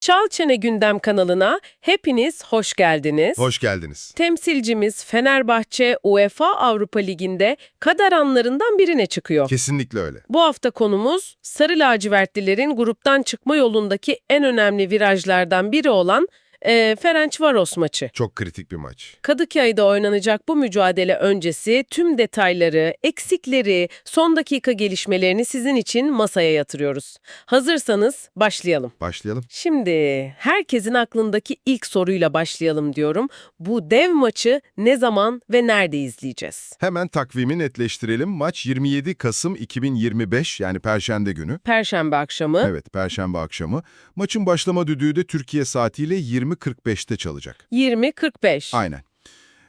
Çal Çene Gündem kanalına hepiniz hoş geldiniz. Hoş geldiniz. Temsilcimiz Fenerbahçe UEFA Avrupa Ligi'nde kader anlarından birine çıkıyor. Kesinlikle öyle. Bu hafta konumuz Sarı Lacivertlilerin gruptan çıkma yolundaki en önemli virajlardan biri olan e, Ferencvaros maçı. Çok kritik bir maç. Kadıköy'de oynanacak bu mücadele öncesi tüm detayları, eksikleri, son dakika gelişmelerini sizin için masaya yatırıyoruz. Hazırsanız başlayalım. Başlayalım. Şimdi herkesin aklındaki ilk soruyla başlayalım diyorum. Bu dev maçı ne zaman ve nerede izleyeceğiz? Hemen takvimi netleştirelim. Maç 27 Kasım 2025 yani Perşembe günü. Perşembe akşamı. Evet, Perşembe akşamı. Maçın başlama düdüğü de Türkiye saatiyle 20.45'te çalacak. 20.45. Aynen.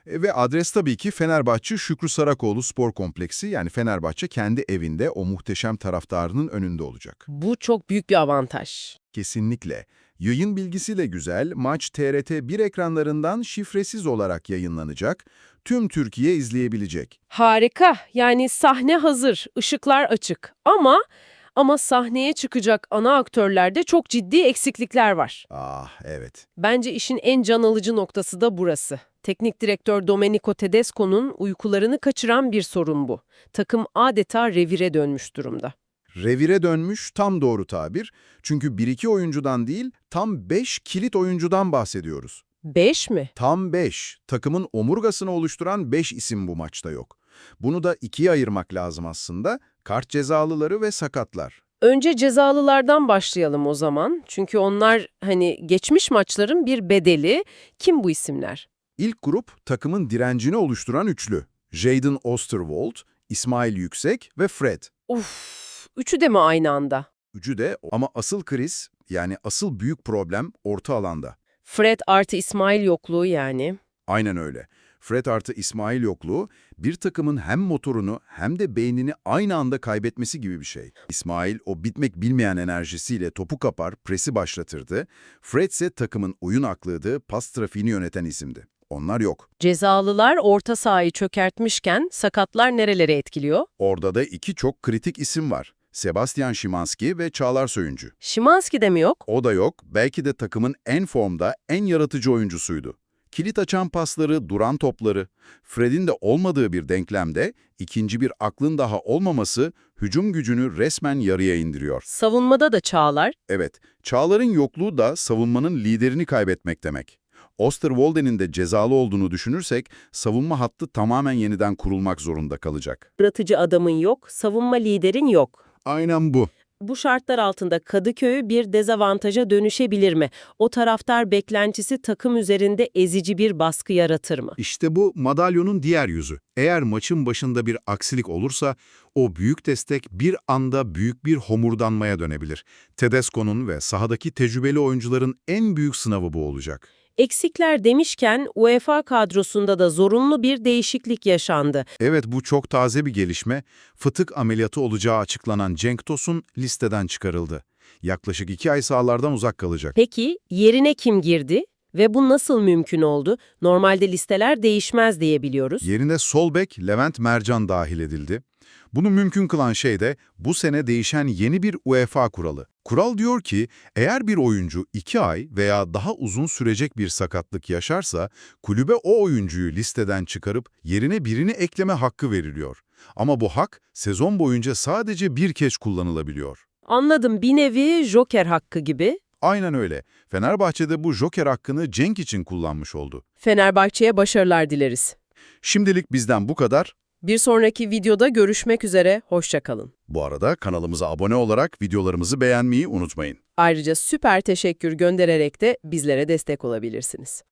E, Ve adres tabii ki Fenerbahçe Şükrü Sarakoğlu Spor Kompleksi yani Fenerbahçe kendi evinde o muhteşem taraftarının önünde olacak. Bu çok büyük bir avantaj. Kesinlikle. Yayın bilgisiyle güzel, maç TRT 1 ekranlarından şifresiz olarak yayınlanacak. Tüm Türkiye izleyebilecek. Harika. Yani sahne hazır, ışıklar açık. Ama ama sahneye çıkacak ana aktörlerde çok ciddi eksiklikler var. Ah evet. Bence işin en can alıcı noktası da burası. Teknik direktör Domenico Tedesco'nun uykularını kaçıran bir sorun bu. Takım adeta revire dönmüş durumda. Revire dönmüş tam doğru tabir. Çünkü 1-2 oyuncudan değil, tam 5 kilit oyuncudan bahsediyoruz. 5 mi? Tam 5. Takımın omurgasını oluşturan 5 isim bu maçta yok. Bunu da ikiye ayırmak lazım aslında. Kart cezalıları ve sakatlar. Önce cezalılardan başlayalım o zaman. Çünkü onlar hani geçmiş maçların bir bedeli. Kim bu isimler? İlk grup takımın direncini oluşturan üçlü. Jayden Osterwold, İsmail Yüksek ve Fred. Uf, üçü de mi aynı anda? Üçü de ama asıl kriz yani asıl büyük problem orta alanda. Fred artı İsmail yokluğu yani. Aynen öyle. Fred artı İsmail yokluğu bir takımın hem motorunu hem de beynini aynı anda kaybetmesi gibi bir şey. İsmail o bitmek bilmeyen enerjisiyle topu kapar, presi başlatırdı. Fred ise takımın oyun aklıydı, pas trafiğini yöneten isimdi. Onlar yok. Cezalılar orta sahayı çökertmişken sakatlar nerelere etkiliyor? Orada da iki çok kritik isim var. Sebastian Szymanski ve Çağlar Söyüncü. Şimanski de mi yok? O da yok, belki de takımın en formda, en yaratıcı oyuncusuydu. Kilit açan pasları, duran topları, Fred'in de olmadığı bir denklemde ikinci bir aklın daha olmaması hücum gücünü resmen yarıya indiriyor. Savunmada da Çağlar. Evet, Çağlar'ın yokluğu da savunmanın liderini kaybetmek demek. Osterwolde'nin de cezalı olduğunu düşünürsek savunma hattı tamamen yeniden kurulmak zorunda kalacak. Yaratıcı adamın yok, savunma liderin yok. Aynen bu. Bu şartlar altında Kadıköy bir dezavantaja dönüşebilir mi? O taraftar beklentisi takım üzerinde ezici bir baskı yaratır mı? İşte bu madalyonun diğer yüzü. Eğer maçın başında bir aksilik olursa o büyük destek bir anda büyük bir homurdanmaya dönebilir. Tedesco'nun ve sahadaki tecrübeli oyuncuların en büyük sınavı bu olacak. Eksikler demişken UEFA kadrosunda da zorunlu bir değişiklik yaşandı. Evet bu çok taze bir gelişme. Fıtık ameliyatı olacağı açıklanan Cenk Tosun listeden çıkarıldı. Yaklaşık iki ay sahalardan uzak kalacak. Peki yerine kim girdi? Ve bu nasıl mümkün oldu? Normalde listeler değişmez diye biliyoruz. Yerine sol bek Levent Mercan dahil edildi. Bunu mümkün kılan şey de bu sene değişen yeni bir UEFA kuralı. Kural diyor ki eğer bir oyuncu 2 ay veya daha uzun sürecek bir sakatlık yaşarsa kulübe o oyuncuyu listeden çıkarıp yerine birini ekleme hakkı veriliyor. Ama bu hak sezon boyunca sadece bir kez kullanılabiliyor. Anladım bir nevi joker hakkı gibi. Aynen öyle. Fenerbahçe'de bu joker hakkını Cenk için kullanmış oldu. Fenerbahçe'ye başarılar dileriz. Şimdilik bizden bu kadar. Bir sonraki videoda görüşmek üzere, hoşçakalın. Bu arada kanalımıza abone olarak videolarımızı beğenmeyi unutmayın. Ayrıca süper teşekkür göndererek de bizlere destek olabilirsiniz.